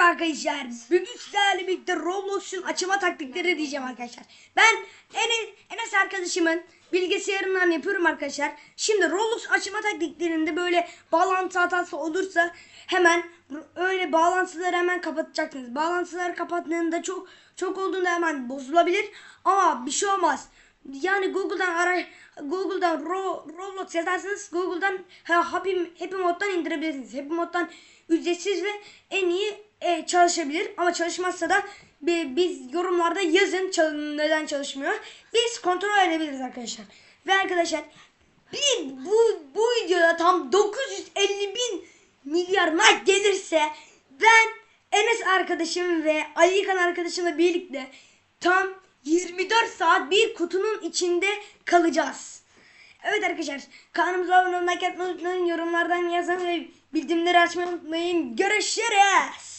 Merhaba arkadaşlar. Bugün sizlerle birlikte Roblox'un açılma taktikleri diyeceğim arkadaşlar. Ben Enes, Enes arkadaşımın bilgisayarından yapıyorum arkadaşlar. Şimdi Roblox açılma taktiklerinde böyle bağlantı hatası olursa hemen öyle bağlantıları hemen kapatacaksınız. Bağlantıları kapattığında çok çok olduğunda hemen bozulabilir ama bir şey olmaz. Yani Google'dan ara Google'dan Ro, Roblox yazarsanız Google'dan ha, Happy, Happy Mode'dan indirebilirsiniz. Happy Mode'dan ücretsiz ve en iyi e, çalışabilir. Ama çalışmazsa da bi- biz yorumlarda yazın çal- neden çalışmıyor. Biz kontrol edebiliriz arkadaşlar. Ve arkadaşlar bir bu bu videoda tam 950 bin milyar like gelirse ben Enes arkadaşım ve Ali Yıkan arkadaşımla birlikte tam 24 saat bir kutunun içinde kalacağız. Evet arkadaşlar kanalımıza abone olmayı, unutmayın, yorumlardan yazın ve bildirimleri açmayı unutmayın. Görüşürüz.